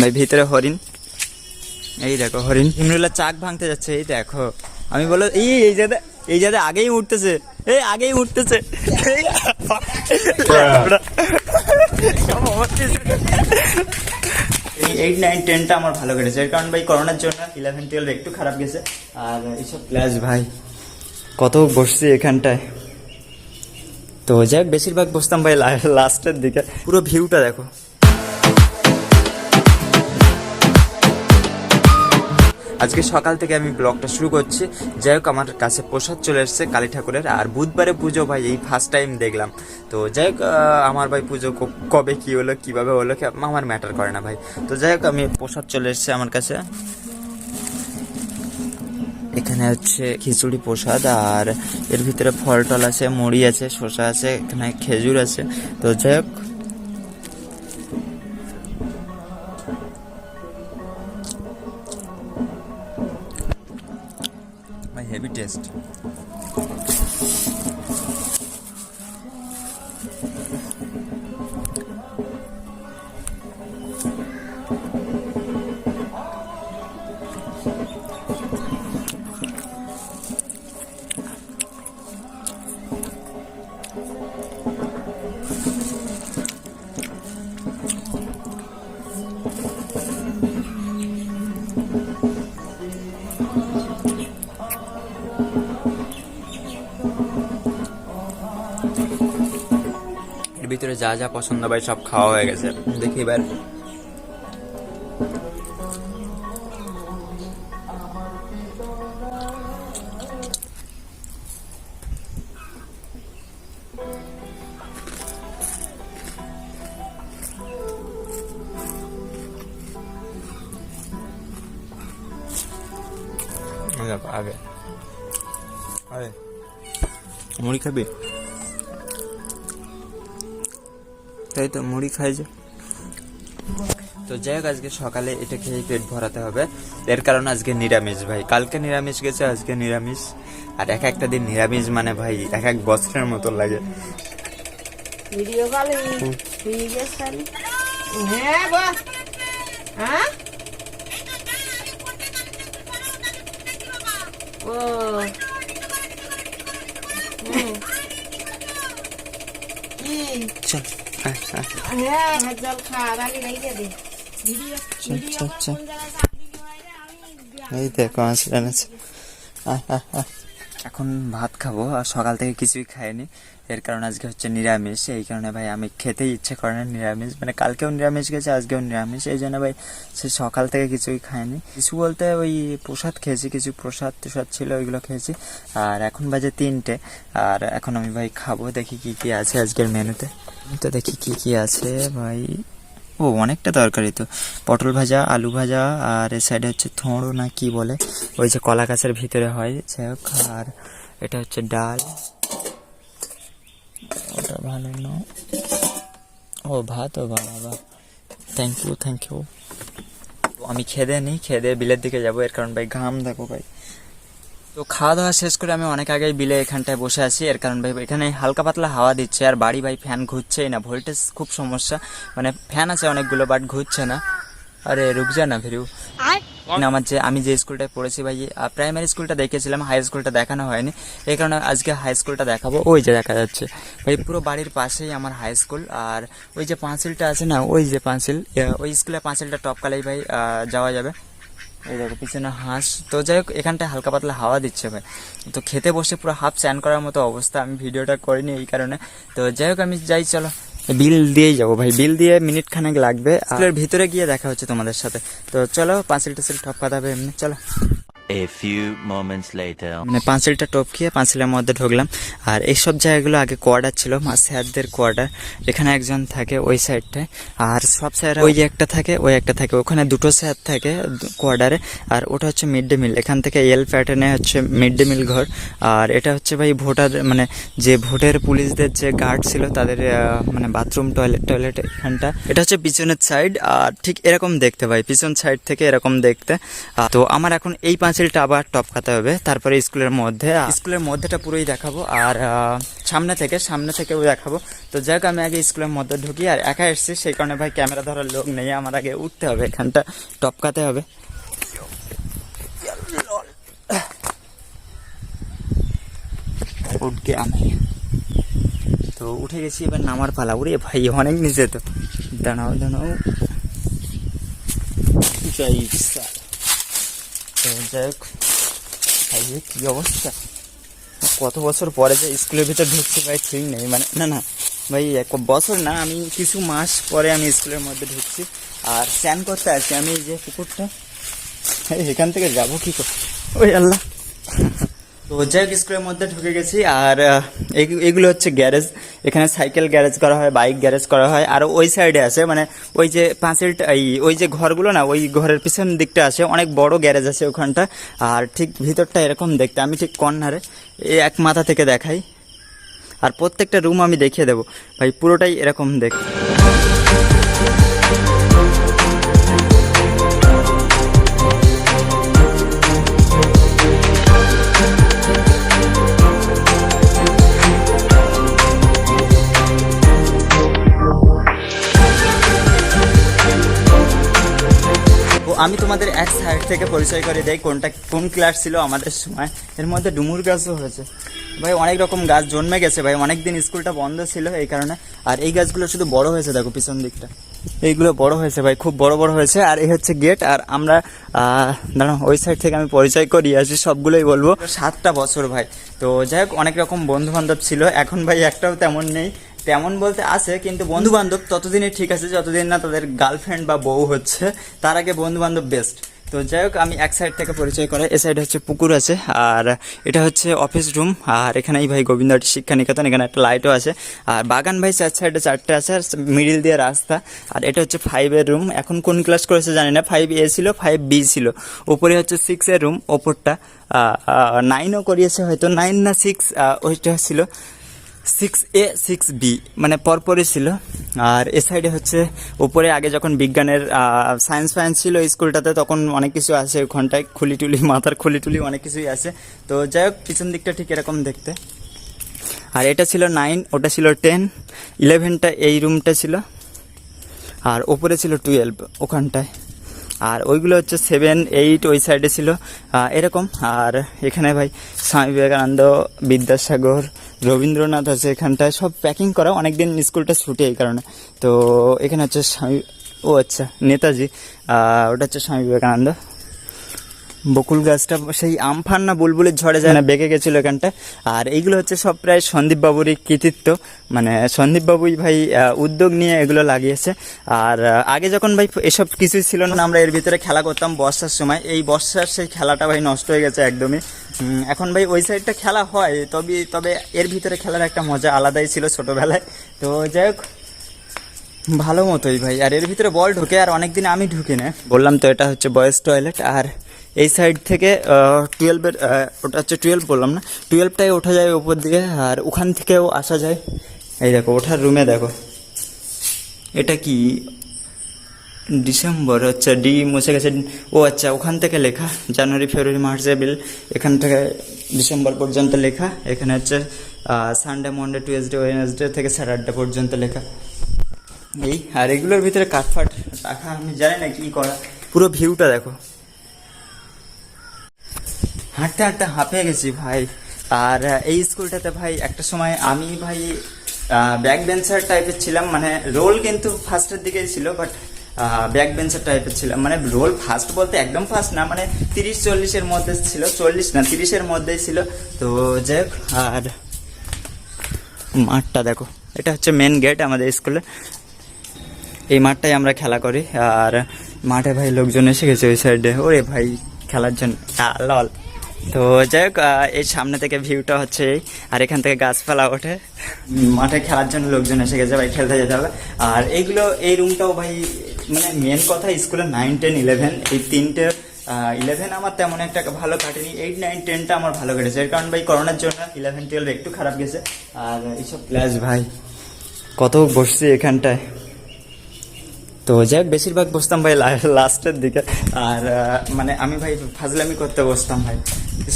ভাই ভিতরে হরিণ এই দেখো হরিণ ইমরুল্লাহ চাক ভাঙতে যাচ্ছে এই দেখো আমি বলো এই এই যাতে এই যাতে আগেই উঠতেছে এই আগেই উঠতেছে এই এই এইট নাইন টেনটা আমার ভালো কেটেছে। এর কারণ ভাই করোনার জন্য ইলেভেন টুয়েলভ একটু খারাপ গেছে। আর এইসব ক্লাস ভাই, কত বসছি এখানটায়। তো যাই বেশিরভাগ বসতাম ভাই লাস্টের দিকে। পুরো ভিউটা দেখো। আজকে সকাল থেকে আমি ব্লগটা শুরু করছি। যাই হোক, আমার কাছে প্রসাদ চলে এসেছে কালী ঠাকুরের। আর বুধবারে পুজো ভাই, এই ফার্স্ট টাইম দেখলাম। তো যাই হোক আমার ভাই পুজো কবে কি হলো, কীভাবে হলো আমার ম্যাটার করে না ভাই। তো যাই হোক, আমি প্রসাদ চলে এসেছে আমার কাছে। এখানে হচ্ছে খিচুড়ি প্রসাদ, আর এর ভিতরে ফল টল আছে, মুড়ি আছে, শসা আছে, এখানে খেজুর আছে। তো যাই হোক ভাই ভিতরে যা যা পছন্দ ভাই সব খাওয়া হয়ে গেছে। দেখি এবার। দেখো, আগে। আরে মুড়ি খাবি? তাই তো মুড়ি খাই যে। তো যাই হোক আজকে সকালে এটা খেয়ে পেট ভরাতে হবে। এর কারণ আজকে নিরামিষ ভাই। কালকে নিরামিষ গেছে আজকে নিরামিষ। আর এক একটা দিন নিরামিষ মানে ভাই এক এক বছরের মতো লাগে। ভিডিও কলে হ্যাঁ হ্যাঁ? ও। হুম। চল। এই দেখো আসলেন আছে আহ, আহ, আহ। এখন ভাত খাব আর সকাল থেকে কিছুই খাইনি। এর কারণে আজকে হচ্ছে নিরামিষ। এই কারণে ভাই আমি খেতেই ইচ্ছে করে না নিরামিষ। মানে কালকেও নিরামিষ গেছে, আজকেও নিরামিষ। এই জন্য ভাই সে সকাল থেকে কিছুই খাইনি। কিছু বলতে ওই প্রসাদ খেয়েছি, কিছু প্রসাদ টসাদ ছিল, ওইগুলো খেয়েছি। আর এখন বাজে তিনটে। আর এখন আমি ভাই খাব, দেখি কি কি আছে আজকের মেনুতে। তো দেখি কি কি আছে ভাই। ও, অনেকটা তরকারি তো। পটল ভাজা, আলু ভাজা, আর এ সাইডে হচ্ছে থোঁড়ো না কি বলে, ওই যে কলা গাছের ভিতরে হয়, যাই হোক, আর এটা হচ্ছে ডাল। ওটা ভালো না ও, ভাত ও বাবা থ্যাংক ইউ থ্যাংক ইউ আমি খেদে নিই, খেদে বিলের দিকে যাব, এর কারণ ভাই ঘাম, দেখো ভাই। তো খাওয়া দাওয়া শেষ করে আমি অনেক আগেই বিলে এখানটায় বসে আছি। এর কারণ ভাই এখানে হালকা পাতলা হাওয়া দিচ্ছে আর বাড়ি ভাই ফ্যান ঘুরছেই না। ভোল্টেজ খুব সমস্যা। মানে ফ্যান আছে অনেকগুলো বাট ঘুরছে না। আরে রুক যা না ফিরু। আমার যে আমি যে স্কুলটায় পড়েছি ভাই প্রাইমারি স্কুলটা দেখেছিলাম হাই স্কুলটা দেখানো হয়নি। এই কারণে আজকে হাই স্কুলটা দেখাবো। ওই যে দেখা যাচ্ছে। ভাই পুরো বাড়ির পাশেই আমার হাই স্কুল আর ওই যে পাঁচিলটা আছে না ওই যে পাঁচিল ওই স্কুলের পাঁচিলটা টপকালেই ভাই যাওয়া যাবে। এই দেখো, পিছনে হাঁস। তো যাই হোক, এখানটায় হালকা পাতলা হাওয়া দিচ্ছে ভাই। তো খেতে বসে পুরো হাফ স্যান করার মতো অবস্থা। আমি ভিডিওটা করিনি এই কারণে। তো যাই হোক, আমি যাই, চলো। বিল দিয়েই যাব ভাই। বিল দিয়ে মিনিট খানেক লাগবে। আর ভিতরে গিয়ে দেখা হচ্ছে তোমাদের সাথে। তো চলো পাঁচিল টাচিল ঠপ কথা হবে এমনি। চলো। A few moments later. মানে পাঁচিলটা টপ খেয়ে পাঁচিলের মধ্যে ঢুকলাম। আর এইসব জায়গাগুলো আগে কোয়ার্টার ছিল স্যারদের কোয়ার্টার। এখানে একজন থাকে ওই সাইডটায়। আর সব স্যার ওই একটা থাকে, ওই একটা থাকে। ওখানে দুটো স্যার থাকে কোয়ার্টারে। আর ওটা হচ্ছে মিড ডে মিল। এখান থেকে এল প্যাটার্নে হচ্ছে মিড ডে মিল ঘর। আর এটা হচ্ছে ভাই ভোটার মানে যে ভোটের পুলিশদের যে গার্ড ছিল, তাদের মানে বাথরুম, টয়লেট টয়লেট এখানটা। এটা হচ্ছে পিছনের সাইড। আর ঠিক এরকম দেখতে ভাই, পিছন সাইড থেকে এরকম দেখতে। তো আমার এখন এই পাঁচিল পাঁচিলটা আবার টপকাতে হবে। তারপরে স্কুলের মধ্যে স্কুলের মধ্যেটা পুরোই দেখাবো, আর সামনে থেকে, সামনে থেকেও দেখাবো। তো যাই আমি আগে স্কুলের মধ্যে ঢুকি, আর একা এসেছি, সেই কারণে ভাই ক্যামেরা ধরার লোক নেই। আমার আগে উঠতে হবে, এখানটা টপকাতে হবে। উঠকে আমি। তো উঠে গেছি, এবার নামার পালা। উড়ে ভাই, অনেক নিচে তো। দাঁড়াও দাঁড়াও। স্যার। যাই হোক, ভাই কি অবস্থা? কত বছর পরে যে স্কুলের ভিতর ঢুকছি ভাই, ঠিক নেই। মানে না না, ভাই, এক বছর না, আমি কিছু মাস পরে আমি স্কুলের মধ্যে ঢুকছি। আর স্নান করতে আসছি আমি যে পুকুরটা। এখান থেকে যাব কী করে? ওই আল্লাহ। তো যাই হোক স্কুলের মধ্যে ঢুকে গেছি, আর এগুলো হচ্ছে গ্যারেজ। এখানে সাইকেল গ্যারেজ করা হয়, বাইক গ্যারেজ করা হয়, আর ওই সাইডে আছে মানে ওই যে পাঁচিলটা এই, ওই যে ঘরগুলো না, ওই ঘরের পিছন দিকটা আছে, অনেক বড় গ্যারেজ আছে ওখানটা, আর ঠিক ভিতরটা এরকম দেখতে, আমি ঠিক কর্নারে এক মাথা থেকে দেখাই। আর প্রত্যেকটা রুম আমি দেখিয়ে দেবো। ভাই, পুরোটাই এরকম দেখ আমি তোমাদের এক সাইড থেকে পরিচয় করে দেই কোনটা কোন ক্লাস ছিল আমাদের সময়। এর মধ্যে ডুমুর গাছও হয়েছে। ভাই, অনেক রকম গাছ জন্মে গেছে ভাই অনেক দিন স্কুলটা বন্ধ ছিল এই কারণে। আর এই গাছগুলো শুধু বড় হয়েছে, দেখো পিছন দিকটা। এইগুলো বড় হয়েছে ভাই, খুব বড় বড় হয়েছে। আর এই হচ্ছে গেট আর আমরা দাঁড়াও, ওই সাইড থেকে আমি পরিচয় করি আসি, সবগুলোই বলব। সাতটা বছর ভাই। তো যাই হোক, অনেক রকম বন্ধু বান্ধব ছিল। এখন ভাই একটাও তেমন নেই। তেমন বলতে আছে, কিন্তু বন্ধু বান্ধব ততদিনই ঠিক আছে, যতদিন না তাদের গার্লফ্রেন্ড বা বউ হচ্ছে, তার আগে বন্ধু বান্ধব বেস্ট তো যাই হোক, আমি এক সাইড থেকে পরিচয় করাই এ সাইড হচ্ছে পুকুর আছে, আর এটা হচ্ছে অফিস রুম আর এখানেই ভাই গোবিন্দবাটি শিক্ষা নিকেতন এখানে একটা লাইটও আছে, আর বাগান ভাই চার সাইডে চারটে আছে, আর মিডিল দিয়ে রাস্তা, আর এটা হচ্ছে ফাইভের রুম এখন কোন ক্লাস করেছে জানি না ফাইভ এ ছিল ফাইভ বি ছিল ওপরে হচ্ছে সিক্সের রুম ওপরটা নাইনও করিয়েছে হয়তো নাইন না সিক্স ওইটা ছিল সিক্স এ সিক্স বি মানে পরপরই ছিল। আর এ সাইডে হচ্ছে উপরে, আগে যখন বিজ্ঞানের সায়েন্স ফায়েন্স ছিল স্কুলটাতে, তখন অনেক কিছু আছে ওখানটায় খুলি টুলি মাথার খুলি টুলি অনেক কিছুই আছে। তো যাই হোক, পিছন দিকটা ঠিক এরকম দেখতে। আর এটা ছিল নাইন ওটা ছিল টেন ইলেভেনটা এই রুমটা ছিল। আর ওপরে ছিল টুয়েলভ ওখানটায়। আর ওইগুলো হচ্ছে সেভেন এইট ওই সাইডে ছিল। এরকম। আর এখানে ভাই, স্বামী বিবেকানন্দ, বিদ্যাসাগর রবীন্দ্রনাথ আছে এখানটায়, সব প্যাকিং করা, অনেকদিন স্কুলটা ছুটি এই কারণে। তো এখানে হচ্ছে স্বামী, ও আচ্ছা নেতাজি ওটা হচ্ছে স্বামী বিবেকানন্দ। বকুল গাছটা সেই আমফান না বুলবুলের ঝড়ে যায় না বেঁকে গেছিল এখানটা। আর এইগুলো হচ্ছে সব প্রায় সন্দীপ বাবুরই কৃতিত্ব। মানে সন্দীপ বাবুই ভাই উদ্যোগ নিয়ে এগুলো লাগিয়েছে। আর আগে যখন ভাই এসব কিছুই ছিল না আমরা এর ভিতরে খেলা করতাম বর্ষার সময়। এই বর্ষার সেই খেলাটা ভাই নষ্ট হয়ে গেছে একদমই। এখন ভাই ওই সাইডটা খেলা হয় তবে তবে এর ভিতরে খেলার একটা মজা আলাদাই ছিল ছোটোবেলায়। তো যাই হোক ভালো মতোই ভাই। আর এর ভিতরে বল ঢুকে আর অনেকদিন আমি ঢুকি না বললাম তো এটা হচ্ছে বয়েস টয়লেট আর এই সাইড থেকে টুয়েলভের ওটা হচ্ছে টুয়েলভ বললাম না টুয়েলভটাই ওঠা যায় উপর দিকে, আর ওখান থেকেও আসা যায়। এই দেখো, ওঠার রুমে দেখো। এটা কি? ডিসেম্বর আচ্ছা ডি মুছে গেছে। ও আচ্ছা ওখান থেকে লেখা, জানুয়ারি, ফেব্রুয়ারি, মার্চ, এপ্রিল, এখান থেকে ডিসেম্বর পর্যন্ত লেখা। এখানে হচ্ছে সানডে মন্ডে টুয়েসডে ওয়েনেসডে থেকে স্যাটারডে পর্যন্ত লেখা। এই, আর এগুলোর ভিতরে কাঠফাট রাখা, আমি জানি না কি করা। পুরো ভিউটা দেখো। হাঁটতে হাঁটতে হাঁপিয়ে গেছি ভাই। আর এই স্কুলটাতে ভাই, একটা সময় আমি ভাই ব্যাক বেঞ্চার টাইপের ছিলাম মানে রোল কিন্তু ফার্স্টের দিকেই ছিল বাট ব্যাক বেঞ্চার টাইপের ছিলাম। মানে রোল ফার্স্ট বলতে একদম ফার্স্ট না মানে তিরিশ চল্লিশের মধ্যে ছিল, চল্লিশ না তিরিশের মধ্যেই ছিল। তো যাই হোক, আর মাঠটা দেখো, এটা হচ্ছে মেন গেট আমাদের স্কুলে। এই মাঠটাই আমরা খেলা করি, আর মাঠে ভাই লোকজন এসে গেছে ওই সাইডে ওরে ভাই, খেলার জন্য লল। তো যাই হোক এই সামনে থেকে ভিউটা হচ্ছে আর এখান থেকে গাছপালা ওঠে। মাঠে খেলার জন্য লোকজন এসে গেছে ভাই খেলতে যেতে হবে। আর এইগুলো এই রুমটাও ভাই মানে মেন কথা স্কুলে নাইন টেন ইলেভেন এই তিনটে ইলেভেন আমার তেমন একটা ভালো কাটেনি এইট নাইন টেনটা আমার ভালো কেটেছে। এর কারণ ভাই করোনার জন্য ইলেভেন টুয়েলভ একটু খারাপ গেছে। আর এইসব ক্লাস ভাই কত বসছি এখানটায়। তো যাই হোক, বেশিরভাগ বসতাম ভাই লাস্টের দিকে। আর মানে আমি ভাই ফাজলামি করতে বসতাম ভাই।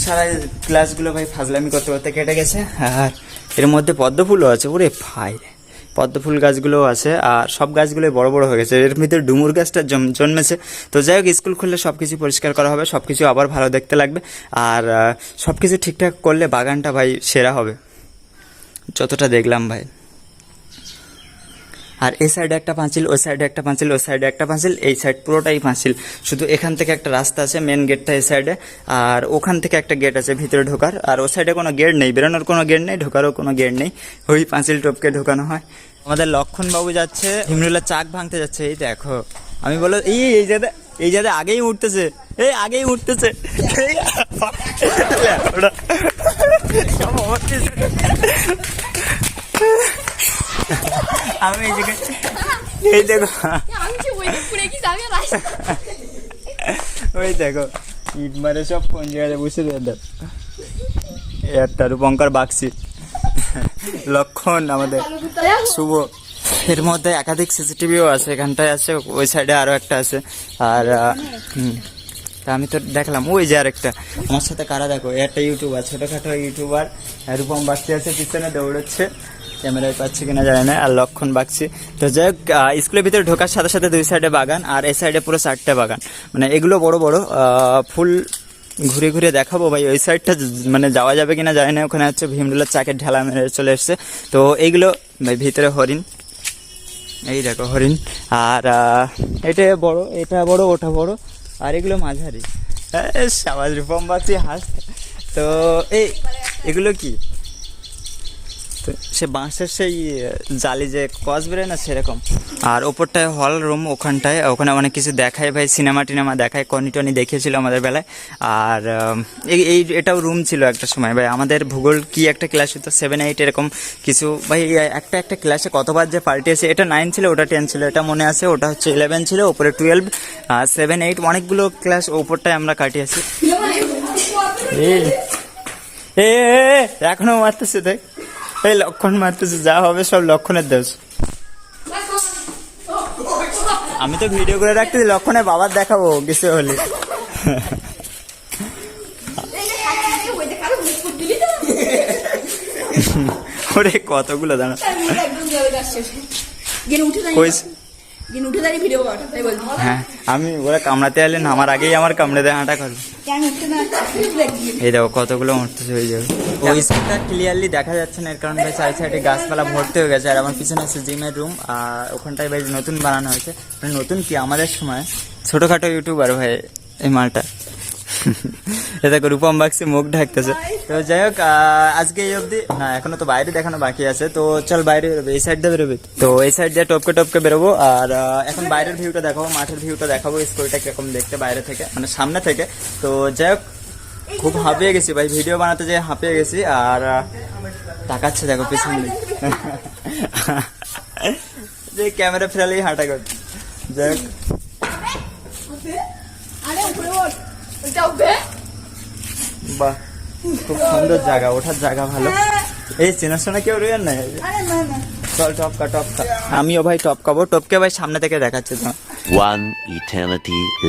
সারা ক্লাসগুলো ভাই ফাজলামি করতে করতে কেটে গেছে, আর এর মধ্যে পদ্ম ফুলও আছে, ওরে ভাই। পদ্ম ফুল গাছগুলোও আছে, আর সব গাছগুলোই বড় বড় হয়ে গেছে, এর ভিতরে ডুমুর গাছটা জন্মেছে। তো যাই হোক, স্কুল খুললে সব কিছু পরিষ্কার করা হবে সব কিছু আবার ভালো দেখতে লাগবে, আর সব কিছু ঠিকঠাক করলে বাগানটা ভাই সেরা হবে। যতটা দেখলাম ভাই। আর এই সাইডে একটা পাঁচিল ওই সাইডে একটা পাঁচিল ওই সাইডে একটা পাঁচিল এই সাইড পুরোটাই পাঁচিল। শুধু এখান থেকে একটা রাস্তা আছে মেন গেটটা এই সাইডে আর ওখান থেকে একটা গেট আছে ভিতরে ঢোকার। আর ও সাইডে কোনো গেট নেই বেরোনোর কোনো গেট নেই ঢোকারও কোনো গেট নেই। ওই পাঁচিল টপকে ঢোকানো হয়। আমাদের লক্ষণ বাবু যাচ্ছে হিমরুল্লাহ চাক ভাঙতে যাচ্ছে এই দেখো। আমি বলো এই এই জায়গায় এই জায়গায় আগেই উঠতেছে এই আগেই উঠতেছে। আমি এই দেখো। ওই দেখো, ইট মারে সব কোন জায়গায় বসে দেয়। একটা রূপঙ্কর বাক্সি। লক্ষণ আমাদের শুভ। এর মধ্যে একাধিক সিসিটিভিও আছে, এখানটায় আছে, ওই সাইডে আরও একটা আছে। আর তা আমি তো দেখলাম, ওই যে আরেকটা। আমার সাথে কারা দেখো একটা ইউটিউবার, ছোটোখাটো ইউটিউবার, রূপম বাক্সি আছে, পিছনে দৌড়চ্ছে। ক্যামেরায় পাচ্ছি কিনা জানি না, আর লক্ষণ বাগছি। তো যাই হোক স্কুলের ভিতরে ঢোকার সাথে সাথে দুই সাইডে বাগান, আর এই সাইডে পুরো চারটে বাগান। মানে এগুলো বড় বড় ফুল ঘুরে ঘুরে দেখাবো ভাই, ওই সাইডটা মানে যাওয়া যাবে কিনা জানি না, ওখানে হচ্ছে ভীমরুলার চাকের ঢেলা মেরে চলে এসছে। তো এইগুলো, ভাই, ভিতরে হরিণ। এই দেখো হরিণ, আর এটা বড় এটা বড়, ওটা বড়, আর এগুলো মাঝারি। সাবাজ রূপম বাচ্চি হাস। তো এই, এগুলো কি? তো সে বাঁশের সেই জালি যে কস বেরোয় না সেরকম। আর ওপরটায় হল রুম ওখানটায় ওখানে অনেক কিছু দেখায় ভাই সিনেমা টিনেমা দেখায় কনি টনি দেখিয়েছিল আমাদের বেলায়। আর এই এটাও রুম ছিল একটা সময়। ভাই আমাদের ভূগোল কি একটা ক্লাস হতো সেভেন এইট এরকম কিছু। ভাই একটা একটা ক্লাসে কতবার যে পাল্টে আছে এটা নাইন ছিল ওটা টেন ছিল এটা মনে আছে ওটা হচ্ছে ইলেভেন ছিল ওপরে টুয়েলভ আর সেভেন এইট অনেকগুলো ক্লাস ওপরটায় আমরা কাটিয়েছি। এখনও মারতেছে দেখ। এই লক্ষণ মারতেছে যা হবে সব লক্ষণের দোষ। আমি তো ভিডিও করে রাখতেছি লক্ষণের বাবার দেখাবো কিছু হলে। ওরে কতগুলো দাঁড়া হ্যাঁ আমি ওরা কামড়াতে এলেন আমার আগেই আমার কামড়ে দেয় হাঁটা করবে। এই দেখো কতগুলো মরতেছে হয়ে যাবে। ওই সাইডটা ক্লিয়ারলি দেখা যাচ্ছে না এর কারণে ভাই সাইড সাইডে গাছপালা ভর্তি হয়ে গেছে আর আমার পিছনে আছে জিমের রুম আর ওখানটায় ভাই নতুন বানানো হয়েছে। মানে নতুন কি আমাদের সময়? ছোটখাটো ইউটিউবার ভাই এই মালটা। দেখো রূপম বাক্সে মুখ ঢাকতেছে। তো যাই হোক আজকে এই অবধি না, এখনও তো বাইরে দেখানো বাকি আছে। তো চল বাইরে বেরোবে, এই সাইড দিয়ে বেরোবে। তো এই সাইড দিয়ে টপকে টপকে বেরোবো। আর এখন বাইরের ভিউটা দেখাবো মাঠের ভিউটা দেখাবো স্কুলটা কীরকম দেখতে বাইরে থেকে মানে সামনে থেকে। তো যাই হোক, খুব হাঁপিয়ে গেছি ভাই ভিডিও বানাতে যেয়ে হাঁপিয়ে গেছি। আর তাকাচ্ছে দেখো পিছন। দিক যে ক্যামেরা ফেরালেই হাঁটা করছে যাই হোক আরে উপরে ওঠ ওইটা উঠবে বাহ খুব সুন্দর জায়গা ওঠার জায়গা ভালো। এই চেনাশোনা কেউ রয়েন না? চল টপকা টপকা। আমিও ভাই টপকাবো টপকে ভাই সামনে থেকে দেখাচ্ছে তো।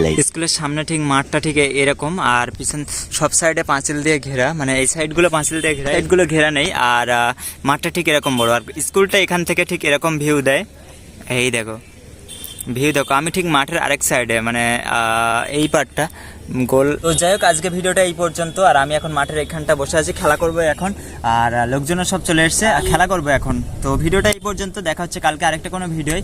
Later. স্কুলের সামনে ঠিক মাঠটা ঠিক এরকম আর পিছন সব সাইডে পাঁচিল দিয়ে ঘেরা মানে এই সাইডগুলো পাঁচিল দিয়ে ঘেরা সাইডগুলো ঘেরা নেই আর মাঠটা ঠিক এরকম বড়। আর স্কুলটা এখান থেকে ঠিক এরকম ভিউ দেয়। এই দেখো ভিউ দেখো আমি ঠিক মাঠের আরেক সাইডে মানে এই পার্টটা গোল। তো যাই হোক, আজকে ভিডিওটা এই পর্যন্ত। আর আমি এখন মাঠের এখানটা বসে আছি, খেলা করব এখন। আর লোকজনও সব চলে এসছে, আর খেলা করব এখন। তো ভিডিওটা এই পর্যন্ত, দেখা হচ্ছে কালকে আরেকটা কোনো ভিডিও